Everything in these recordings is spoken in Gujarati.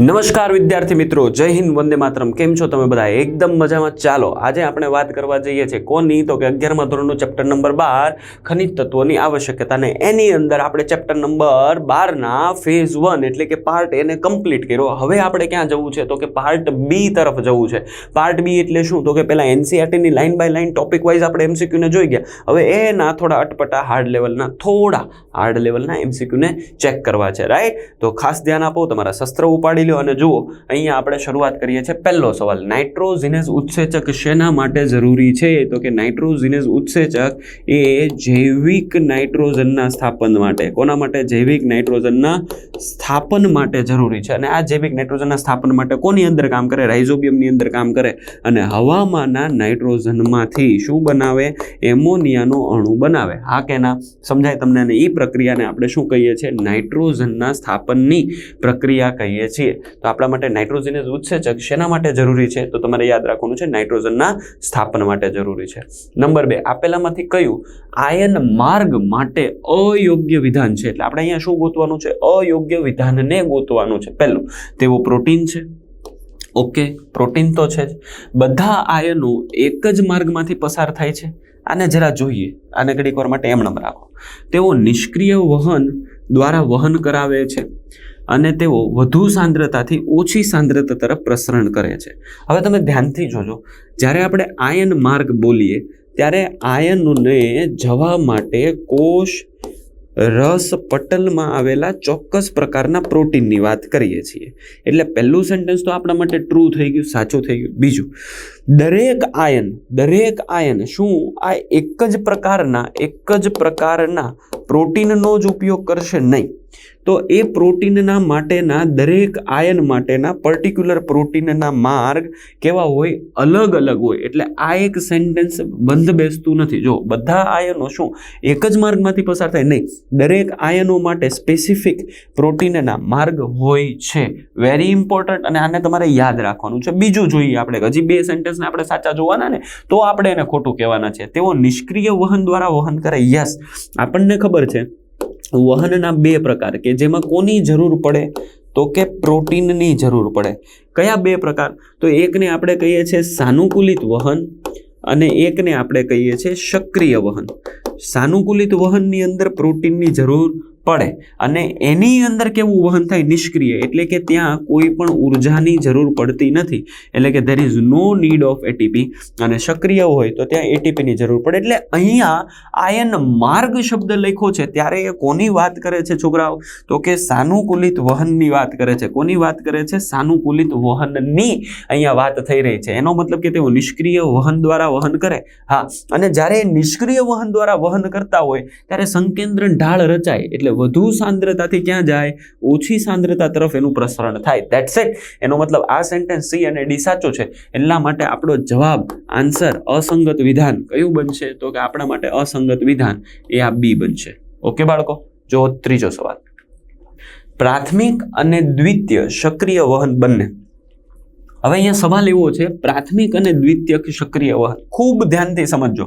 નમસ્કાર વિદ્યાર્થી મિત્રો, જય હિન્દ, વંદે માતરમ. કેમ છો તમે બધા એકદમ મજામાં. ચાલો, આજે આપણે વાત કરવા જઈએ છીએ કોની? તો કે અગિયારમા ધોરણનું ચેપ્ટર નંબર બાર, ખનિજ તત્વોની આવશ્યકતા ને એની અંદર આપણે ચેપ્ટર નંબર બારના ફેઝ વન એટલે કે પાર્ટ એને કમ્પ્લીટ કર્યો. હવે આપણે ક્યાં જવું છે? તો કે પાર્ટ બી તરફ જવું છે. પાર્ટ બી એટલે શું? તો કે પહેલાં એનસીઆરટીની line by line topic wise આપણે એમસીક્યુને જોઈ ગયા. હવે એના થોડા અટપટા હાર્ડ લેવલના, થોડા હાર્ડ લેવલના એમસીક્યુને ચેક કરવા છે. રાઈટ? તો ખાસ ધ્યાન આપો, તમારા શસ્ત્ર ઉપાડી લો અને જુઓ, અહીંયા આપણે શરૂઆત કરીએ છીએ પહેલો સવાલ. નાઇટ્રોઝિનેઝ ઉત્સેચક શેના માટે જરૂરી છે? તો કે નાઇટ્રોઝિનેઝ ઉત્સેચક એ જૈવિક નાઇટ્રોજનના સ્થાપન માટે. કોના માટે? જૈવિક નાઇટ્રોજનના સ્થાપન માટે જરૂરી છે. અને આ જૈવિક નાઇટ્રોજનના સ્થાપન માટે કોની અંદર કામ કરે? રાઇઝોબિયમની અંદર કામ કરે. અને હવામાંના નાઇટ્રોજનમાંથી શું બનાવે? એમોનિયાનો અણુ બનાવે. હા કે ના? સમજાય તમને? એ પ્રક્રિયાને આપણે શું કહીએ છીએ? નાઇટ્રોજનના સ્થાપનની પ્રક્રિયા કહીએ છીએ. તો આપણા માટે નાઇટ્રોજનસ ઉત્સેચક શેના માટે જરૂરી છે? તો તમારે યાદ રાખવાનું છે, નાઇટ્રોજનના સ્થાપન માટે જરૂરી છે. નંબર બે, આપેલામાંથી કયું આયન માર્ગ માટે અયોગ્ય વિધાન છે? એટલે આપણે અહીંયા શું ગોતવાનું છે? અયોગ્ય વિધાનને ગોતવાનું છે. પહેલું તેવો પ્રોટીન છે. ઓકે, પ્રોટીન તો છે જ. બધા આયનો એક જ માર્ગમાંથી પસાર થાય છે. આને જરા જોઈએ. આને ઘડીક વાર માટે એમણમ રાખો તેઓ નિષ્ક્રિય વહન દ્વારા વહન કરાવે છે. અને તેઓ વધુ સાંદ્રતાથી ઓછી સાંદ્રતા તરફ પ્રસરણ કરે છે. હવે તમે ધ્યાનથી જોજો, જ્યારે આપણે આયન માર્ગ બોલીએ, ત્યારે આયનને જવા માટે કોષ રસ પટલમાં આવેલા ચોક્કસ પ્રકારના પ્રોટીનની વાત કરીએ છીએ. એટલે પહેલું સેન્ટેન્સ તો આપણા માટે ટ્રુ થઈ ગયું, સાચું થઈ ગયું. બીજું, દરેક આયન દરેક આયન શું આ એક જ પ્રકારના, એક જ પ્રકારના પ્રોટીનનો જ ઉપયોગ કરશે? નહીં. તો એ પ્રોટીનના માટેના દરેક આયન માટેના પર્ટિક્યુલર પ્રોટીનના માર્ગ કેવા હોય? અલગ અલગ હોય. એટલે આ એક સેન્ટેન્સ બંધ બેસતું નથી. જો, બધા આયનો શું? એક જ માર્ગમાંથી પસાર થાય? નહીં. દરેક આયનો માટે સ્પેસિફિક પ્રોટીનના માર્ગ હોય છે. વેરી ઇમ્પોર્ટન્ટ અને આને તમારે યાદ રાખવાનું છે. બીજું જોઈએ આપણે હજી બે સેન્ટેન્સને આપણે સાચા જોવાના ને, તો આપણે એને ખોટું કહેવાના છે. તેઓ નિષ્ક્રિય વહન દ્વારા વહન કરે. યસ આપણને ખબર છે વહનના બે પ્રકાર કે જેમાં કોની જરૂર પડે તો કે પ્રોટીનની જરૂર પડે. કયા બે પ્રકાર? તો એકને આપણે કહીએ છીએ સાનુકૂલિત વહન અને એકને આપણે કહીએ છીએ સક્રિય વહન. સાનુકૂલિત વહનની અંદર પ્રોટીનની જરૂર પડે અને એની અંદર કેવું વહન થાય નિષ્ક્રિય, એટલે કે ત્યાં કોઈ પણ ઉર્જાની જરૂર પડતી નથી. એટલે કે there is no need of ATP અને સક્રિય હોય તો ત્યાં એટીપીની જરૂર પડે. એટલે અહીંયા આયન માર્ગ શબ્દ લખ્યો છે. ત્યારે એ કોની વાત કરે છે છોકરાઓ? તો કે સાનુકૂલિત વહનની વાત કરે છે. કોની વાત કરે છે? સાનુકૂલિત વહનની અહીંયા વાત થઈ રહી છે. એનો મતલબ કે તેઓ નિષ્ક્રિય વહન દ્વારા વહન કરે. હા, અને જ્યારે નિષ્ક્રિય વહન દ્વારા વહન કરતા હોય, ત્યારે સંકેન્દ્રણ ઢાળ રચાય. એટલે વધુ સાંદ્રતાથી ક્યાં જાય? ઓછી સાંદ્રતા તરફ એનું પ્રસરણ થાય. દેટ્સ ઇટ એનો મતલબ આ સેન્ટેન્સ સી અને ડી સાચો છે. એટલા માટે આપણો જવાબ આન્સર અસંગત વિધાન કયું બનશે? તો કે આપણા માટે અસંગત વિધાન એ આ બી બનશે. ઓકે બાળકો? જો, ત્રીજો સવાલ. પ્રાથમિક અને દ્વિતીય સક્રિય વહન બંને હવે અહીંયા સવાલ એવો છે, પ્રાથમિક અને દ્વિતીયક સક્રિય વહન ખૂબ ધ્યાનથી સમજજો.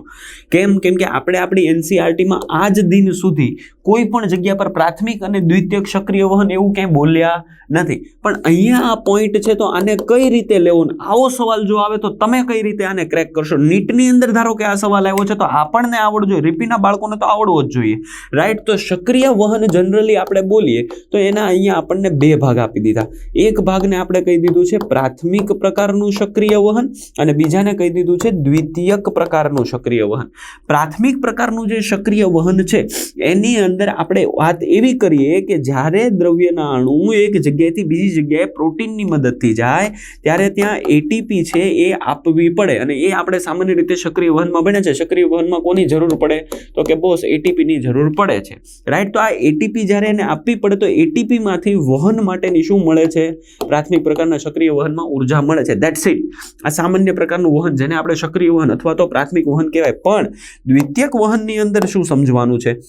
કેમ? કેમ કે આપણે આપણી એનસીઆરટીમાં આજ દિન સુધી કોઈ પણ જગ્યા પર પ્રાથમિક અને દ્વિતીયક સક્રિય વહન એવું ક્યાંય બોલ્યા નથી. પણ અહીંયા આ પોઈન્ટ છે તો આને કઈ રીતે લેવો આવો સવાલ જો આવે તો તમે કઈ રીતે આને ક્રેક કરશો? નીટની અંદર ધારો કે આ સવાલ આવ્યો છે તો આપણને આવડવો જોઈએ રીપીના બાળકોને તો આવડવો જ જોઈએ. રાઈટ તો સક્રિય વહન જનરલી આપણે બોલીએ તો એના અહીંયા આપણને બે ભાગ આપી દીધા. એક ભાગને આપણે કહી દીધું છે પ્રાથમિક પ્રકારનું સક્રિય વહન અને બીજાને કહી દીધું છે દ્વિતીયક પ્રકારનું સક્રિય વહન. પ્રાથમિક પ્રકારનું જે સક્રિય વહન છે, એની અંદર આપણે વાત એવી કરીએ કે જ્યારે દ્રવ્યના અણુ એક જગ્યાએથી બીજી જગ્યાએ પ્રોટીનની મદદથી જાય, ત્યારે ત્યાં એટીપી છે એ આપવી પડે અને એ આપણે સામાન્ય રીતે સક્રિય વહનમાં બને છે. સક્રિય વહનમાં કોની જરૂર પડે? તો કે બોસ એટીપીની જરૂર પડે છે. રાઈટ તો આ એટીપી જ્યારે એને આપવી પડે તો એટીપીમાંથી વહન માટેની શું મળે છે? પ્રાથમિક પ્રકારના સક્રિય વહનમાં ઊર્જા મળે છે. દેટ્સ ઇટ આ સામાન્ય પ્રકારનું વહન જેને આપણે સક્રિય વહન અથવા તો પ્રાથમિક વહન કહેવાય. પણ દ્વિતીયક વહનની અંદર શું સમજવાનું છે?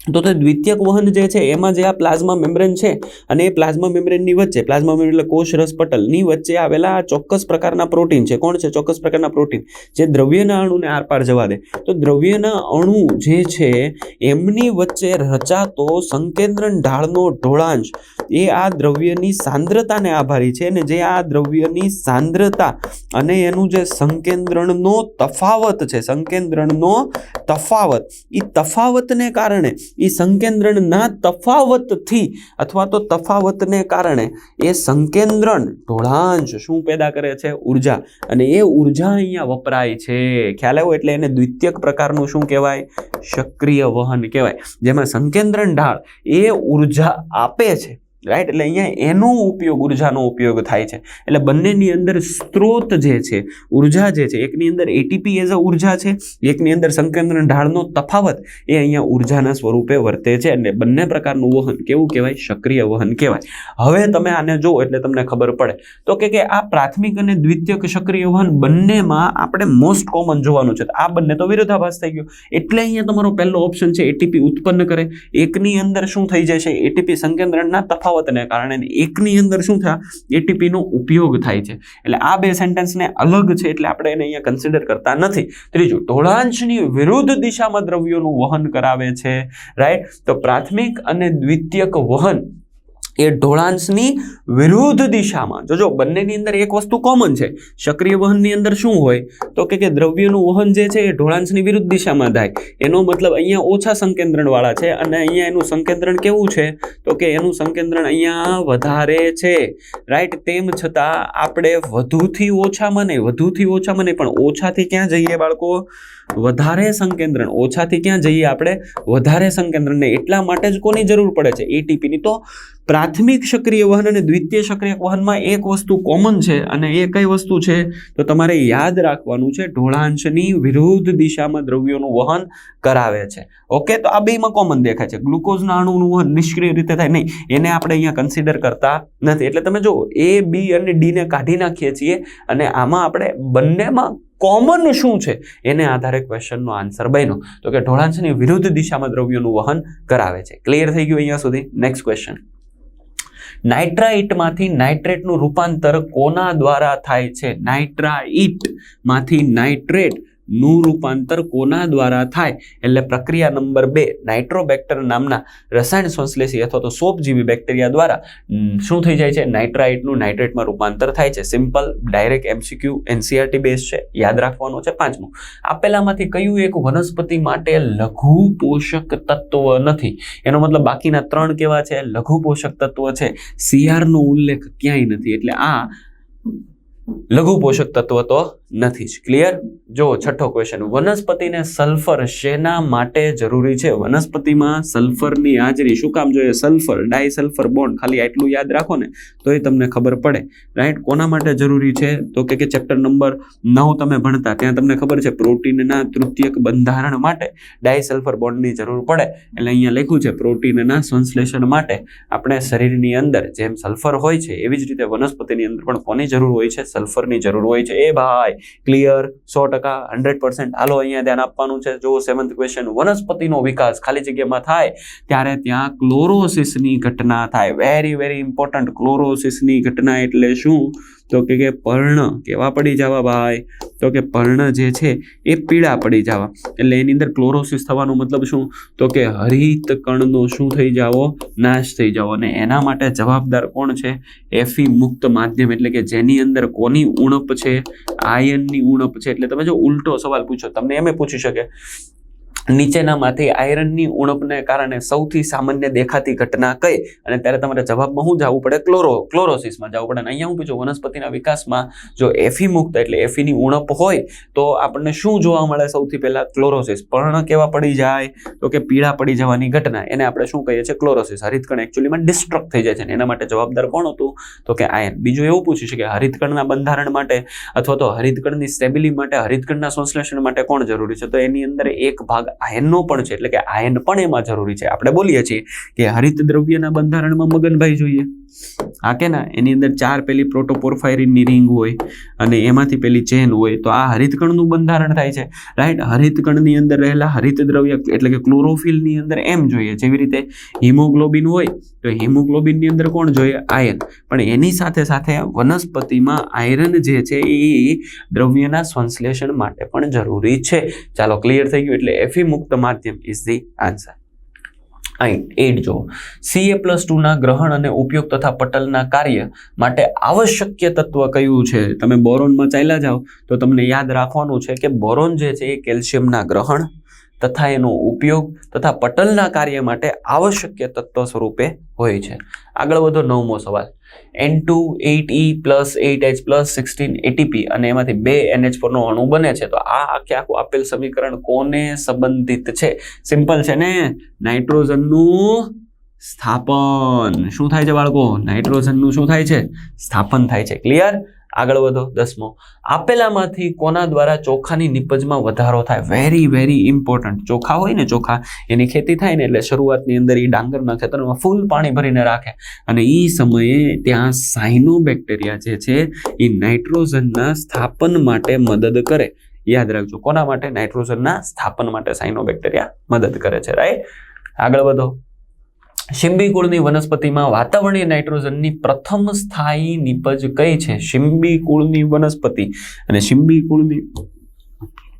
તો તે દ્વિતીયક વહન જે છે, એમાં જે આ પ્લાઝમા મેમ્બ્રેન છે અને એ પ્લાઝમા મેમ્બ્રેનની વચ્ચે, પ્લાઝમા મેમ્બ્રેન એટલે કોષ રસપટલની વચ્ચે આવેલા આ ચોક્કસ પ્રકારના પ્રોટીન છે. કોણ છે? ચોક્કસ પ્રકારના પ્રોટીન. જે દ્રવ્યના અણુને આરપાર જવા દે. તો દ્રવ્યના અણુ જે છે, એમની વચ્ચે રચાતો સંકેન્દ્રણ ઢાળનો ઢોળાંશ, એ આ દ્રવ્યની સાંદ્રતાને આભારી છે અને જે આ દ્રવ્યની સાંદ્રતા અને એનું જે સંકેન્દ્રણનો તફાવત છે, સંકેન્દ્રણનો તફાવત. એ તફાવતને કારણે એ સંકેન્દ્રણના તફાવતથી અથવા તો તફાવતને કારણે એ સંકેન્દ્રણ, ઢોળાંશ શું પેદા કરે છે? ઊર્જા. અને એ ઊર્જા અહીંયા વપરાય છે. ખ્યાલ આવ્યો? એટલે એને દ્વિતીયક પ્રકારનું શું કહેવાય? સક્રિય વહન કહેવાય. જેમાં સંકેન્દ્રણ ઢાળ એ ઊર્જા આપે છે. રાઈટ એટલે અહીંયા એનો ઉપયોગ, ઉર્જાનો ઉપયોગ થાય છે. એટલે બંનેની અંદર સ્ત્રોત જે છે, ઊર્જા જે છે, એકની અંદર એટીપી એઝ અ ઊર્જા છે, એકની અંદર સંકેન્દ્રણ ઢાળનો તફાવત એ અહીંયા ઉર્જાના સ્વરૂપે વર્તે છે. અને બંને પ્રકારનું વહન કેવું કહેવાય? સક્રિય વહન કહેવાય. હવે તમે આને જો એટલે તમને ખબર પડે. તો કે કે આ પ્રાથમિક અને દ્વિતીયક સક્રિય વહન બંનેમાં આપણે મોસ્ટ કોમન જોવાનું છે. આ બંને તો વિરોધાભાસ થઈ ગયો. એટલે અહીંયા તમારો પહેલો ઓપ્શન છે એટીપી ઉત્પન્ન કરે. એકની અંદર શું થઈ જાય છે? એટીપી સંકેન્દ્રણના તફાવતને કારણે એકની અંદર શું થાય એટીપીનો ઉપયોગ થાય છે. એટલે આ બે સેન્ટેન્સને અલગ છે એટલે આપણે એને અહીંયા કન્સિડર કરતા નથી. ત્રીજું ઢોળાંશની વિરુદ્ધ દિશામાં દ્રવ્યોનું વહન કરાવે છે રાઈટ તો પ્રાથમિક અને દ્વિતીયક વહન એ ઢોળાંશની વિરુદ્ધ દિશામાં. જોજો, બંનેની અંદર એક વસ્તુ કોમન છે. સક્રિય વહનની અંદર શું હોય? તો કે દ્રવ્યનું વહન જે છે એ ઢોળાંશની વિરુદ્ધ દિશામાં થાય. એનો મતલબ અહીંયા ઓછા સંકેન્દ્રણવાળા છે અને અહીંયા એનું સંકેન્દ્રણ કેવું છે? તો કે એનું સંકેન્દ્રણ અહીંયા વધારે છે. રાઈટ તેમ છતાં આપણે વધુથી ઓછામાં નહીં, વધુથી ઓછામાં નહીં, પણ ઓછાથી ક્યાં જઈએ બાળકો? વધારે સંકેન્દ્રણ, ઓછાથી ક્યાં જઈએ આપણે? વધારે સંકેન્દ્રણને એટલા માટે જ કોની જરૂર પડે છે? એટીપીની તો પ્રાથમિક સક્રિય વહન અને દ્વિતીય સક્રિય વહનમાં એક વસ્તુ કોમન છે અને એ કઈ વસ્તુ છે? તો તમારે યાદ રાખવાનું છે, ઢોળાંશની વિરુદ્ધ દિશામાં દ્રવ્યોનું વહન કરાવે છે. ઓકે? તો આ બેમાં કોમન દેખાય છે. ગ્લુકોઝના અણુનું વહન નિષ્ક્રિય રીતે થાય નહીં. એને આપણે અહીંયા કન્સિડર કરતા નથી. એટલે તમે જુઓ એ બી અને ડીને કાઢી નાખીએ છીએ અને આમાં આપણે બંનેમાં કોમન શું છે? એને આધારે ક્વેશ્ચનનો આન્સર બન્યો. તો કે ઢોળાંશની વિરુદ્ધ દિશામાં દ્રવ્યોનું વહન કરાવે છે. ક્લિયર થઈ ગયું અહીંયા સુધી? નેક્સ્ટ ક્વેશ્ચન નાઇટ્રાઇટમાંથી નાઇટ્રેટનું રૂપાંતર કોના દ્વારા થાય છે? નાઇટ્રાઇટમાંથી નાઇટ્રેટ નું રૂપાંતર કોના દ્વારા થાય? એટલે પ્રક્રિયા નંબર બે, નાઇટ્રોબેક્ટર નામના રસાયણ સંશ્લેષી અથવા તો સોપજીવી બેક્ટેરિયા દ્વારા શું થઈ જાય છે? નાઇટ્રાઇટનું નાઇટ્રેટમાં રૂપાંતર થાય છે. Simple, direct MCQ, NCERT base છે. યાદ રાખવાનું છે પાંચમું. આપેલામાંથી કયું એક વનસ્પતિ માટે લઘુ પોષક તત્વ નથી? એનો મતલબ બાકીના ત્રણ કેવા છે? લઘુ પોષક તત્વ છે. સીઆરનો ઉલ્લેખ ક્યાંય નથી. એટલે આ લઘુ પોષક તત્વ તો નથી જ. ક્લિયર જો, છઠ્ઠો ક્વેશ્ચન વનસ્પતિને સલ્ફર શેના માટે જરૂરી છે? વનસ્પતિમાં સલ્ફરની હાજરી શું કામ જોઈએ? સલ્ફર ડાયસલ્ફર બોન્ડ ખાલી આટલું યાદ રાખો ને તો એ તમને ખબર પડે. રાઈટ કોના માટે જરૂરી છે? તો કે ચેપ્ટર નંબર નવ તમે ભણતા, ત્યાં તમને ખબર છે પ્રોટીનના તૃતીયક બંધારણ માટે ડાયસલ્ફર બોન્ડની જરૂર પડે. એટલે અહીંયા લખ્યું છે પ્રોટીનના સંશ્લેષણ માટે આપણે શરીરની અંદર જેમ સલ્ફર હોય છે, એવી જ રીતે વનસ્પતિની અંદર પણ કોની જરૂર હોય છે? સલ્ફરની જરૂર હોય છે. એ ભાઈ ક્લિયર સો ટકા હંડ્રેડ પર્સન્ટ હાલો, અહીંયા ધ્યાન આપવાનું છે. જો સેવન્થ ક્વેશ્ચન વનસ્પતિનો વિકાસ ખાલી જગ્યામાં થાય ત્યારે ત્યાં ક્લોરોસિસની ઘટના થાય. વેરી વેરી ઇમ્પોર્ટન્ટ ક્લોરોસિસની ઘટના એટલે શું? તો કે કે પર્ણ કેવા પડી જવા ભાઈ? તો કે પર્ણ જે છે એ પીળા પડી જવા. એટલે એની અંદર ક્લોરોસિસ થવાનો મતલબ શું? તો કે હરિત કણનો શું થઈ જાવો? નાશ થઈ જાવો. અને એના માટે જવાબદાર કોણ છે? એફી મુક્ત માધ્યમ એટલે કે જેની અંદર કોની ઉણપ છે? આયનની ઉણપ છે. એટલે તમે જો ઉલટો સવાલ પૂછો, તમને એમ પૂછી શકે નીચેનામાંથી આયરનની ઉણપને કારણે સૌથી સામાન્ય દેખાતી ઘટના કઈ? અને ત્યારે તમારે જવાબમાં શું જવું પડે? ક્લોરો, ક્લોરોસિસમાં જવું પડે. અને અહીંયા હું પૂછું, વનસ્પતિના વિકાસમાં જો એફી મુક્ત એટલે એફીની ઉણપ હોય, તો આપણને શું જોવા મળે સૌથી પહેલાં? ક્લોરોસિસ. પર્ણ કેવા પડી જાય? તો કે પીળા પડી જવાની ઘટના. એને આપણે શું કહીએ છીએ? ક્લોરોસિસ. હરિતકણ એકચ્યુઅલીમાં ડિસ્ટ્રક્ટ થઈ જાય છે. એના માટે જવાબદાર કોણ હતું? તો કે આયન બીજું એવું પૂછ્યું છે કે હરિતકણના બંધારણ માટે અથવા તો હરિતકણની સ્ટેબિલી માટે, હરિતકણના સંશ્લેષણ માટે કોણ જરૂરી છે? તો એની અંદર એક ભાગ આયનનો પણ છે, એટલે કે આયન પણ એમાં જરૂરી છે. આપણે બોલીએ છીએ કે હરિત દ્રવ્યના બંધારણમાં મગનભાઈ જોઈએ. હા કે ના? એની અંદર ચાર પેલી પ્રોટોપોરફાયરિનની રિંગ હોય અને એમાંથી પેલી ચેન હોય, તો આ હરિતકણનું બંધારણ થાય છે. રાઈટ હરિતકણની અંદર રહેલા હરિત દ્રવ્ય એટલે કે ક્લોરોફિલની અંદર એમ જોઈએ. જેવી રીતે હિમોગ્લોબિન હોય, તો હિમોગ્લોબિનની અંદર કોણ જોઈએ? આયર્ન પણ એની સાથે સાથે વનસ્પતિમાં આયરન જે છે એ દ્રવ્યના સંશ્લેષણ માટે પણ જરૂરી છે. ચાલો ક્લિયર થઈ ગયું એટલે એફી મુક્ત માધ્યમ ઇઝ ધી આન્સર એટ જો સીએ પ્લસ ટુના ગ્રહણ અને ઉપયોગ તથા પટલના કાર્ય માટે આવશ્યક તત્વ કયું છે? તમે બોરોનમાં ચાલ્યા જાઓ તો તમને યાદ રાખવાનું છે કે બોરોન જે છે એ કેલ્શિયમના ગ્રહણ તથા એનો ઉપયોગ તથા પટલના કાર્ય માટે આવશ્યક તત્વ સ્વરૂપે હોય છે. આગળ વધો નવમો સવાલ. N two eight E plus eight H plus sixteen ATP અને એમાંથી બે એનએચ ફોરનો અણુ બને છે, તો આ આખે આખું આપેલ સમીકરણ કોને સંબંધિત છે? સિમ્પલ છે ને? નાઇટ્રોજનનું સ્થાપન. શું થાય છે બાળકો? નાઇટ્રોજનનું શું થાય છે? સ્થાપન થાય છે. ક્લિયર આગળ વધો દસમો. આપેલામાંથી કોના દ્વારા ચોખાની નિપજમાં વધારો થાય? વેરી વેરી ઇમ્પોર્ટન્ટ ચોખા હોય ને ચોખા, એની ખેતી થાય ને એટલે શરૂઆતની અંદર એ ડાંગરના ખેતરમાં ફૂલ પાણી ભરીને રાખે. અને એ સમયે ત્યાં સાઇનો બેક્ટેરિયા જે છે એ નાઇટ્રોજનના સ્થાપન માટે મદદ કરે. યાદ રાખજો, કોના માટે? નાઇટ્રોજનના સ્થાપન માટે સાઇનો બેક્ટેરિયા મદદ કરે છે રાઈટ આગળ વધો. શિંબી વનસ્પતિમાં વાતાવરણીય નાઇટ્રોજનની પ્રથમ સ્થાયી નિપજ કઈ છે? શિંબી વનસ્પતિ. અને શિંબી કુળની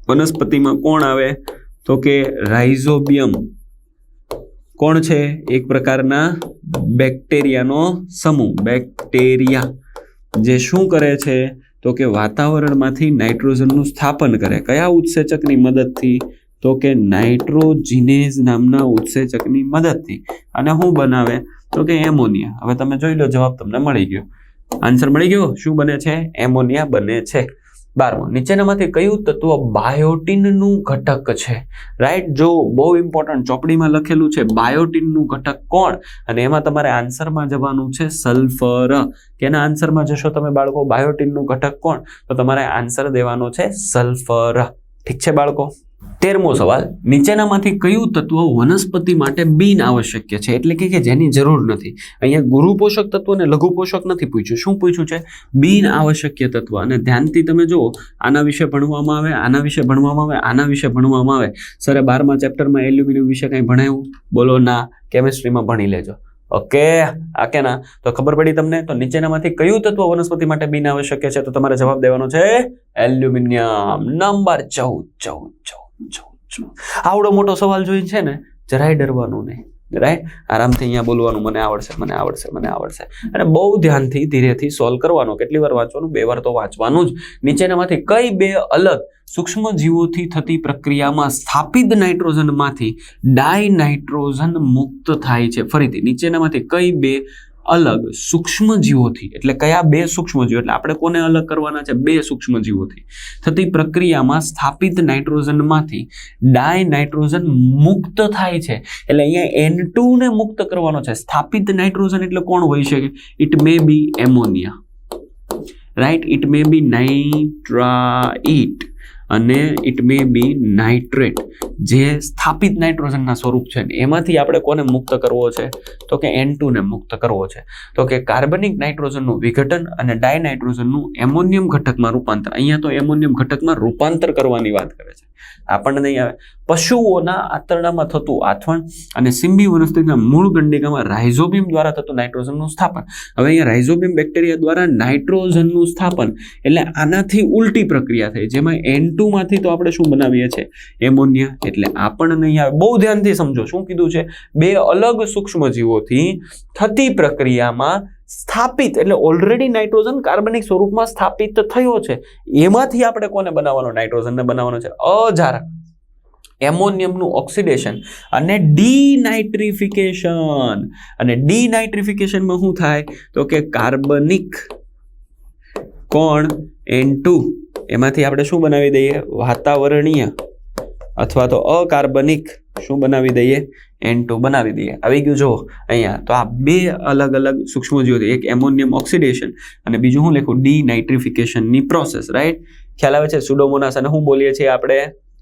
વનસ્પતિમાં કોણ આવે? તો કે રાઇઝોબિયમ. કોણ છે? એક પ્રકારના બેક્ટેરિયાનો સમૂહ, બેક્ટેરિયા. જે શું કરે છે? તો કે વાતાવરણમાંથી નાઇટ્રોજનનું સ્થાપન કરે. કયા ઉત્સેચકની મદદથી તો કે નાઇટ્રોજિનેઝ નામના ઉત્સેચકની મદદથી. અને શું બનાવે? તો કે એમોનિયા. હવે તમે જોઈ લો, જવાબ તમને મળી ગયો. આન્સર મળી ગયો? શું બને છે? એમોનિયા બને છે. બારમો, નીચેનામાંથી કયું તત્વ બાયોટીનનું ઘટક છે? રાઈટ જો બહુ ઇમ્પોર્ટન્ટ ચોપડીમાં લખેલું છે, બાયોટીનનું ઘટક કોણ? અને એમાં તમારે આન્સરમાં જવાનું છે સલ્ફર. કેના આન્સરમાં જશો તમે બાળકો? બાયોટીનનું ઘટક કોણ? તો તમારે આન્સર દેવાનો છે સલ્ફર. ઠીક છે બાળકો? તેરમો સવાલ, નીચેનામાંથી કયું તત્વ વનસ્પતિ માટે બિન આવશ્યક છે? એટલે કે જેની જરૂર નથી. અહીંયા ગુરુ પોષક તત્વ અને લઘુ પોષક નથી પૂછ્યું. શું પૂછ્યું છે? બિન આવશ્યક તત્વ. અને ધ્યાનથી તમે જુઓ, આના વિશે ભણવામાં આવે, આના વિશે ભણવામાં આવે, આના વિશે ભણવામાં આવે. સરે બારમા ચેપ્ટરમાં એલ્યુમિનિયમ વિશે કંઈ ભણાવ્યું બોલો, ના. કેમિસ્ટ્રીમાં ભણી લેજો. ઓકે? આ કે ના તો ખબર પડી તમને? તો નીચેનામાંથી કયું તત્વ વનસ્પતિ માટે બિન આવશ્યક છે? તો તમારે જવાબ દેવાનો છે એલ્યુમિનિયમ. નંબર ચૌદ ચૌદ ચૌદ. આવડો મોટો સવાલ જોઈને છે ને, જરાય ડરવાનું નહીં. રાઈટ આરામથી અહીંયા બોલવાનું મને આવડશે મને આવડશે મને આવડશે. અને બહુ ધ્યાનથી, ધીરેથી સોલ્વ કરવાનો. કેટલી વાર વાંચવાનું? બે વાર તો વાંચવાનું જ. નીચેનામાંથી કઈ બે અલગ સૂક્ષ્મ જીવોથી થતી પ્રક્રિયામાં સ્થાપિત નાઇટ્રોજનમાંથી ડાય નાઇટ્રોજન મુક્ત થાય છે. ફરીથી, નીચેનામાંથી કઈ બે અલગ સૂક્ષ્મજીવોથી. એટલે કયા બે સૂક્ષ્મજીવો? એટલે આપણે કોને અલગ કરવાના છે? બે સૂક્ષ્મજીવોથી. થતી પ્રક્રિયામાં સ્થાપિત નાઇટ્રોજનમાંથી ડાય નાઇટ્રોજન મુક્ત થાય છે. એટલે અહીંયા એન ને મુક્ત કરવાનો છે. સ્થાપિત નાઇટ્રોજન એટલે કોણ હોઈ શકે? It may be ammonia right it may be nitrite અને ઇટ મે બી નાઇટ્રેટ જે સ્થાપિત નાઇટ્રોજનના સ્વરૂપ છે એમાંથી આપણે કોને મુક્ત કરવો છે? તો કે એન ટુને મુક્ત કરવો છે. તો કે કાર્બનિક નાઇટ્રોજનનું વિઘટન અને ડાય નાઇટ્રોજનનું એમોનિયમ ઘટકમાં રૂપાંતર. અહીંયા તો એમોનિયમ ઘટકમાં રૂપાંતર કરવાની વાત કરે છે. આપણને નહીં આવે પશુઓના આંતરડામાં થતું આથવણ અને સિમ્બી વનસ્પતિના મૂળ ગંડિકામાં રાઇઝોબિયમ દ્વારા થતું નાઇટ્રોજનનું સ્થાપન. હવે અહીંયા રાઇઝોબિયમ બેક્ટેરિયા દ્વારા નાઇટ્રોજનનું સ્થાપન એટલે આનાથી ઉલટી પ્રક્રિયા થઈ. જેમાં એન માંથી તો આપણે શું બનાવીએ છીએ? એમોનિયા. એટલે આપણને અહીંયા બહુ ધ્યાનથી સમજો, શું કીધું છે? બે અલગ સૂક્ષ્મજીવોથી થતી પ્રક્રિયામાં સ્થાપિત, એટલે ઓલરેડી નાઇટ્રોજન કાર્બનિક સ્વરૂપમાં સ્થાપિત થયો છે. એમાંથી આપણે કોને બનાવવાનો? નાઇટ્રોજનને બનાવવાનો છે. અજારક. એમોનિયમનું ઓક્સિડેશન અને ડીનાઇટ્રિફિકેશન. અને ડીનાઇટ્રિફિકેશનમાં શું થાય? તો કે કાર્બનિક કોણ? N two. એમાંથી આપણે શું બનાવી દઈએ? વાતાવરણીય અથવા તો અકાર્બનિક શું બનાવી દઈએ? એન ટુ બનાવી દઈએ. આવી ગયું જો અહીંયા તો આ બે અલગ અલગ સૂક્ષ્મજીવો એક એમોનિયમ ઓક્સિડેશન અને બીજું હું લખું ડી નાઇટ્રિફિકેશનની પ્રોસેસ, રાઈટ? ખ્યાલ આવે છે? સુડોમોનાસ અને શું બોલીએ છીએ આપણે.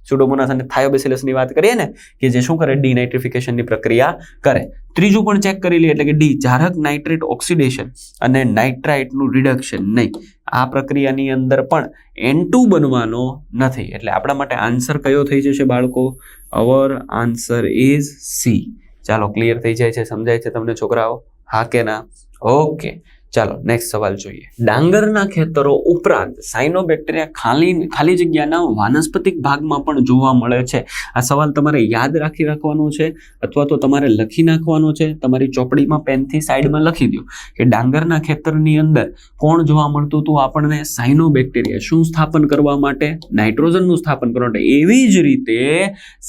સુડોમોનાસ અને થાયોબેસિલસની વાત કરીએ ને, કે જે શું કરે? ડિનાઇટ્રિફિકેશનની પ્રક્રિયા કરે. ત્રીજું પણ ચેક કરી લઈએ એટલે કે ડી જારક નાઇટ્રેટ ઓક્સિડેશન અને નાઇટ્રાઇટનું રિડક્શન નહીં. આ પ્રક્રિયાની અંદર પણ એન ટુ બનવાનો નથી. એટલે આપણા માટે આન્સર કયો થઈ જશે બાળકો? અવર આન્સર ઇઝ સી ચાલો ક્લિયર થઈ જાય છે, સમજાય છે તમને છોકરાઓ? હા કે ના? ઓકે ચાલો નેક્સ્ટ સવાલ જોઈએ. ડાંગરના ખેતરો ઉપરાંત સાયનોબેક્ટેરિયા ખાલી ખાલી જગ્યાના વાનસ્પતિક ભાગમાં પણ જોવા મળે છે. આ સવાલ તમારે યાદ રાખી રાખવાનો છે, અથવા તો તમારે લખી નાખવાનો છે. તમારી ચોપડીમાં, પેનથી સાઈડમાં લખી દો કે ડાંગરના ખેતરની અંદર કોણ જોવા મળતું હતું આપણને? સાયનોબેક્ટેરિયા શું સ્થાપન કરવા માટે? નાઇટ્રોજનનું સ્થાપન કરવા માટે. એવી જ રીતે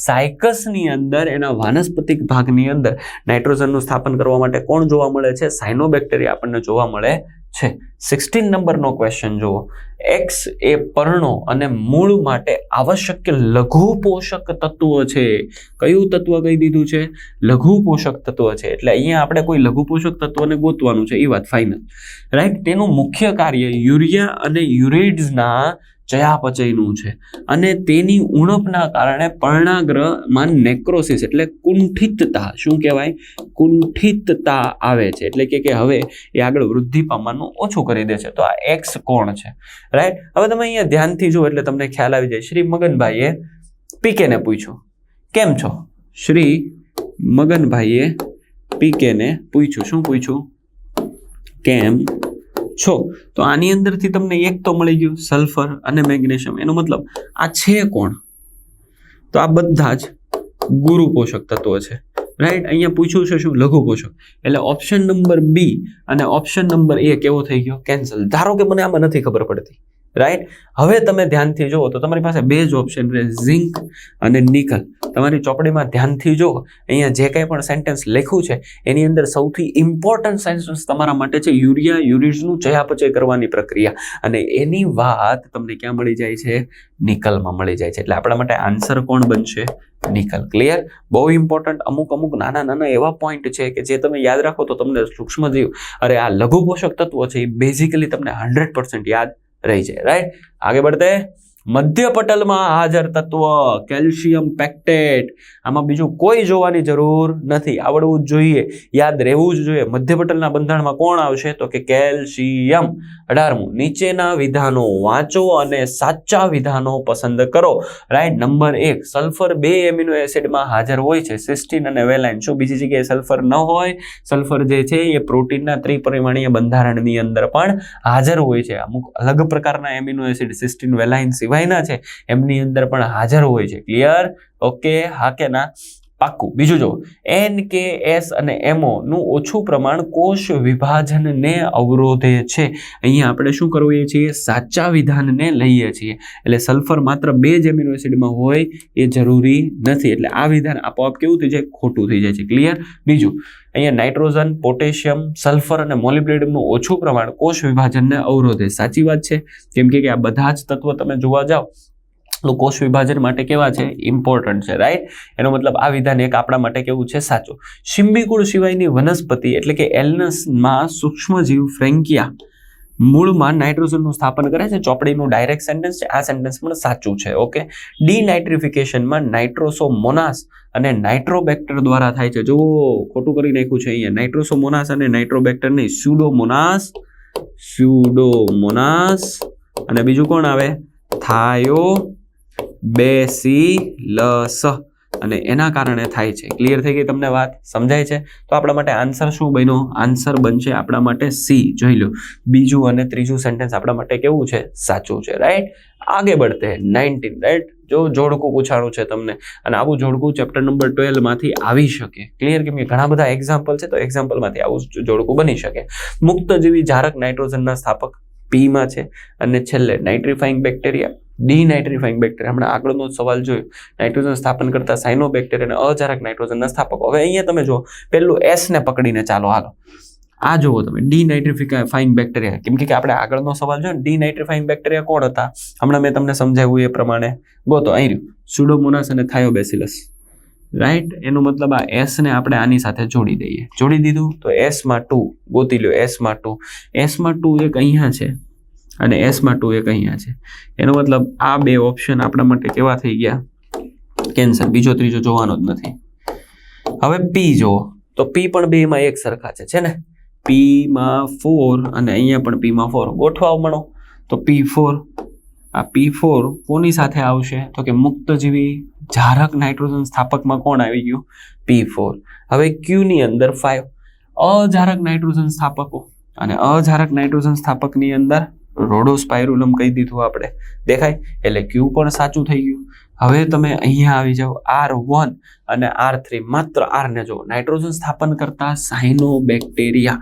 સાયકસની અંદર, એના વાનસ્પતિક ભાગની અંદર નાઇટ્રોજનનું સ્થાપન કરવા માટે કોણ જોવા મળે છે? સાયનોબેક્ટેરિયા આપણને જોવા મળે છે. સિક્સટીન નંબરનો ક્વેશ્ચન જુઓ. એક્સ એ પર્ણો અને મૂળ માટે આવશ્યક લઘુ પોષક તત્વ છે. કયું તત્વ કહી દીધું છે? લઘુ પોષક તત્વ છે. એટલે અહીંયા આપણે કોઈ લઘુ પોષક તત્વને ગોતવાનું છે, એ વાત ફાઇનલ રાઈટ તેનું મુખ્ય કાર્ય યુરિયા અને યુરેટ્સના ચયાપચયનું છે. અને તેની ઉણપના કારણે પર્ણાગ્રહમાં નેક્રોસિસ એટલે કુંઠિતતા, શું કહેવાય? કુંઠિતતા આવે છે. એટલે કે કે હવે એ આગળ વૃદ્ધિ પામવાનું ઓછું કરી દે છે. તો આ એક્સ કોણ છે? રાઈટ હવે તમે અહીંયા ધ્યાનથી જુઓ એટલે તમને ખ્યાલ આવી જાય. શ્રી મગનભાઈએ પીકેને પૂછ્યું. કેમ છો? શ્રી મગનભાઈએ પીકેને પૂછ્યું. શું પૂછ્યું? કેમ? છો? તો આની અંદરથી તમને એક તો મળી ગયું સલ્ફર અને મેગ્નેશિયમ. એનો મતલબ આ છે કોણ? તો આ બધા જ ગુરુ પોષક તત્વો છે. રાઈટ અહીંયા પૂછ્યું છે શું? લઘુ પોષક. એટલે ઓપ્શન નંબર બી અને ઓપ્શન નંબર એ કેવો થઈ ગયો? કેન્સલ ધારો કે મને આમાં નથી ખબર પડતી. રાઈટ હવે તમે ધ્યાનથી જુઓ તો તમારી પાસે બે જ ઓપ્શન રહે. ઝિંક અને નિકલ. તમારી ચોપડીમાં ધ્યાનથી જુઓ. અહીંયા જે કંઈ પણ સેન્ટેન્સ લખ્યું છે, એની અંદર સૌથી ઇમ્પોર્ટન્ટ સેન્ટેન્સ તમારા માટે છે યુરિયા યુરિઝનું ચયાપચય કરવાની પ્રક્રિયા. અને એની વાત તમને ક્યાં મળી જાય છે? નિકલમાં મળી જાય છે. એટલે આપણા માટે આન્સર કોણ બનશે? નિકલ. ક્લિયર બહુ ઇમ્પોર્ટન્ટ અમુક અમુક નાના નાના એવા પોઈન્ટ છે કે જે તમે યાદ રાખો તો તમને સૂક્ષ્મજીવ અરે આ લઘુ પોષક તત્વો છે, એ બેઝિકલી તમને હંડ્રેડ યાદ રહી જાય રાઈટ આગે बढ़ते મધ્ય પટલમાં હાજર તત્વ, કેલ્શિયમ પેક્ટેટ. આમાં બીજું કોઈ જોવાની જરૂર નથી. આવડવું જ જોઈએ. યાદ રહેવું જ જોઈએ. મધ્ય પટલના બંધારણમાં કોણ આવશે? તો કે કેલ્શિયમ. અઢારમું, નીચેના વિધાનો વાંચો અને સાચા વિધાનો પસંદ કરો. રાઈટ નંબર એક, સલ્ફર બે એમિનો એસિડમાં હાજર હોય છે. સિસ્ટીન અને વેલાઇન. શું બીજી જગ્યાએ સલ્ફર ન હોય? સલ્ફર જે છે એ પ્રોટીનના ત્રિપરિમાણીય બંધારણની અંદર પણ હાજર હોય છે. અમુક અલગ પ્રકારના એમિનો એસિડ, સિસ્ટીન, વેલાઇન સિવાયના છે. એમની અંદર પણ હાજર હોય છે. ક્લિયર ઓકે હા કે ના? પાક્કું બીજું જો એન કે એસ અને એમઓ નું ઓછું પ્રમાણ કોષ વિભાજનને અવરોધે છે. અહીંયા આપણે શું કરીએ છીએ સાચા વિધાનને લઈએ છીએ. એટલે સલ્ફર માત્ર બે જ એમિનો એસિડમાં હોય એ જરૂરી નથી. એટલે આ વિધાન આપોઆપ કેવું થઈ જાય? ખોટું થઈ જાય છે. ક્લિયર બીજું, અહીંયા નાઇટ્રોજન, પોટેશિયમ, સલ્ફર અને મોલિબ્લેડમનું ઓછું પ્રમાણ કોષ વિભાજનને અવરોધે. સાચી વાત છે? કેમ કે આ બધા જ તત્વો તમે જોવા જાઓ કોષ વિભાજન માટે કેવા છે? ઇમ્પોર્ટન્ટ છે રાઈટ એનો મતલબ આ વિધાન એક આપણા માટે કેવું છે? સાચું. શિંબીકુળ સિવાયની વનસ્પતિ એટલે કે એલનસમાં સૂક્ષ્મજીવ ફ્રેન્કિયા મૂળમાં નાઇટ્રોજનનું સ્થાપન કરે છે. ચોપડીનું ડાયરેક્ટ સેન્ટેન્સ છે. આ સેન્ટેન્સ પણ સાચું છે ઓકે ડિનાઇટ્રિફિકેશનમાં નાઇટ્રોસોમોનાસ અને નાઇટ્રોબેક્ટર દ્વારા થાય છે. જો ખોટું કરી નાખ્યું છે અહીંયા. નાઇટ્રોસોમોનાસ અને નાઇટ્રોબેક્ટર નહીં. સ્યુડોમોનાસ સ્યુડોમોનાસ અને બીજું કોણ આવે? થાયો બેસીલસ અને એના કારણે થાય છે. ક્લિયર થઈ ગઈ તમને વાત? સમજાય છે? તો આપણા માટે આન્સર શું બન્યો? આન્સર બનશે આપણા માટે સી. જોઈ લો. બીજું અને ત્રીજું સેન્ટેન્સ આપણા માટે કેવું છે? સાચું છે. રાઈટ આગે બઢતે. નાઇન્ટીન રાઈટ જો જોડકું પૂછાણું છે તમને. અને આવું જોડકું ચેપ્ટર નંબર ટ્વેલ્વમાંથી આવી શકે. ક્લિયર કેમ કે ઘણા બધા એક્ઝામ્પલ છે, તો એક્ઝામ્પલમાંથી આવું જોડકું બની શકે. મુક્તજીવી જારક નાઇટ્રોજનના સ્થાપક પીમાં છે. અને છેલ્લે નાઇટ્રિફાઈંગ બેક્ટેરિયા ડીનાઇટ્રિફાઈંગ બેક્ટેરિયા. હમણાં આગળનો સવાલ જોયો. નાઇટ્રોજન સ્થાપન કરતા સાઇનો બેક્ટેરિયા અને અજારક નાઇટ્રોજનના સ્થાપકો. હવે અહીંયા તમે જો પહેલું એસને પકડીને ચાલો હાલો. આ જુઓ તમે ડીનાઇટ્રિફાઈંગ બેક્ટેરિયા. કેમ કે આપણે આગળનો સવાલ જોયો ડીનાઇટ્રિફાઈંગ બેક્ટેરિયા કોણ હતા? હમણાં મેં તમને સમજાવ્યું એ પ્રમાણે. ગોતો, અહીં રહ્યું. સુડોમોનાસ અને થાયોબેસિલસ રાઈટ એનો મતલબ આ એસ ને આપણે આની સાથે જોડી દઈએ. જોડી દીધું? તો એસમાં ટુ ગોતી લ્યો એસમાં ટુ એસમાં ટુ એક અહીંયા છે અને એસમાં ટુ એક અહીંયા છે. એનો મતલબ આ બે ઓપ્શન આપણા માટે કેવા થઈ ગયા? કેન્સર બીજો, ત્રીજો જોવાનો જ નથી. હવે પી જુઓ. તો પી પણ બેમાં એક સરખા છે. છે ને? પીમાં ફોર અને અહીંયા પણ પીમાં ફોર ગોઠવા મળો તો પી ફોર આ પી ફોર કોની સાથે આવશે? તો કે મુક્તજીવી જારક નાઇટ્રોજન સ્થાપકમાં કોણ આવી ગયું? પી ફોર હવે ક્યુની અંદર ફાઇવ અજારક નાઇટ્રોજન સ્થાપકો અને અજારક નાઇટ્રોજન સ્થાપકની અંદર રોડોસ્પાયરુલમ કહી દીધું આપણે. દેખાય? એટલે ક્યુ પણ સાચું થઈ ગયું. હવે તમે અહીંયા આવી જાઓ. આર વન અને આર થ્રી માત્ર આરને જુઓ. નાઇટ્રોજન સ્થાપન કરતા સાઇનો બેક્ટેરિયા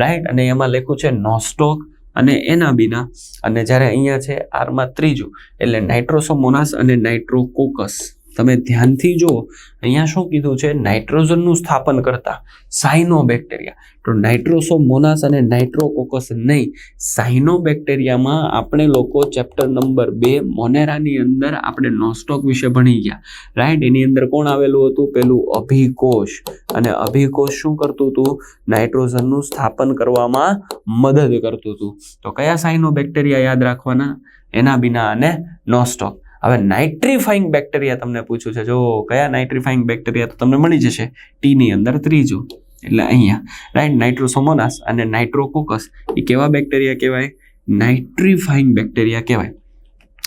રાઈટ અને એમાં લખ્યું છે નોસ્ટોક અને એના બિના અને જ્યારે અહીંયા છે આરમાં ત્રીજું. એટલે નાઇટ્રોસોમોનાસ અને નાઇટ્રોકોકસ તમે ધ્યાનથી જુઓ, અહીંયા શું કીધું છે? નાઇટ્રોજનનું સ્થાપન કરતા સાઇનોબેક્ટેરિયા તો નાઇટ્રોસોમોનાસ અને નાઇટ્રોકોકસ નહીં સાઇનોબેક્ટેરિયામાં આપણે લોકો ચેપ્ટર નંબર બે મોનેરાની અંદર આપણે નોસ્ટોક વિશે ભણી ગયા. રાઈટ એની અંદર કોણ આવેલું હતું? પેલું અભિકોષ. અને અભિકોષ શું કરતું હતું? નાઇટ્રોજનનું સ્થાપન કરવામાં મદદ કરતું હતું. તો કયા સાઇનોબેક્ટેરિયા યાદ રાખવાના? એના બિના અને નોસ્ટોક હવે નાઇટ્રીફાઈંગ બેક્ટેરિયા તમને પૂછ્યું છે. જો કયા નાઇટ્રીફાઈંગ બેક્ટેરિયા તો તમને મળી જશે? ટીની અંદર ત્રીજું. એટલે અહીંયા રાઈટ નાઇટ્રોસોમોનાસ અને નાઇટ્રોકોકસ એ કેવા બેક્ટેરિયા કહેવાય? નાઇટ્રીફાઈંગ બેક્ટેરિયા કહેવાય.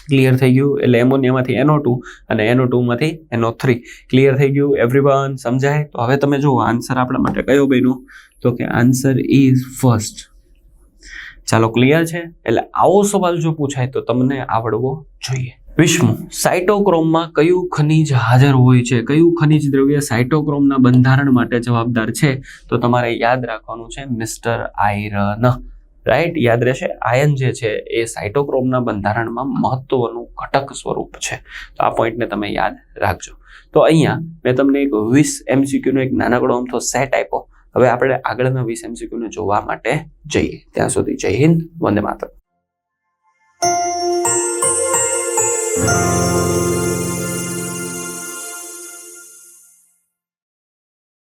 ક્લિયર થઈ ગયું? એટલે એમોનિયામાંથી એનો ટુ અને એનો ટુમાંથી એનો થ્રી. ક્લિયર થઈ ગયું? એવરીવન સમજાય? તો હવે તમે જુઓ આન્સર આપણા માટે કયો બન્યો? તો કે આન્સર ઇઝ ફર્સ્ટ ચાલો ક્લિયર છે? એટલે આવો સવાલ જો પૂછાય તો તમને આવડવો જોઈએ. વિષ્ણુ સાઇટોક્રોમમાં કયું ખનિજ હાજર હોય છે? કયું ખનિજ દ્રવ્ય સાઇટોક્રોમના બંધારણ માટે જવાબદાર છે? તો તમારે યાદ રાખવાનું છે, મિસ્ટર આયરન. રાઈટ? યાદ રહેશે? આયન જે છે, એ સાઇટોક્રોમના બંધારણમાં મહત્વનું ઘટક સ્વરૂપ છે. તો આ પોઈન્ટને તમે યાદ રાખજો. તો અહીંયા મેં તમને એક વીસ એમસીક્યુનો એક નાનકડો અમથો સેટ આપ્યો. હવે આપણે આગળના વીસ એમસીક્યુને જોવા માટે જઈએ. ત્યાં સુધી જય હિન્દ, વંદે માતરમ. Thank you.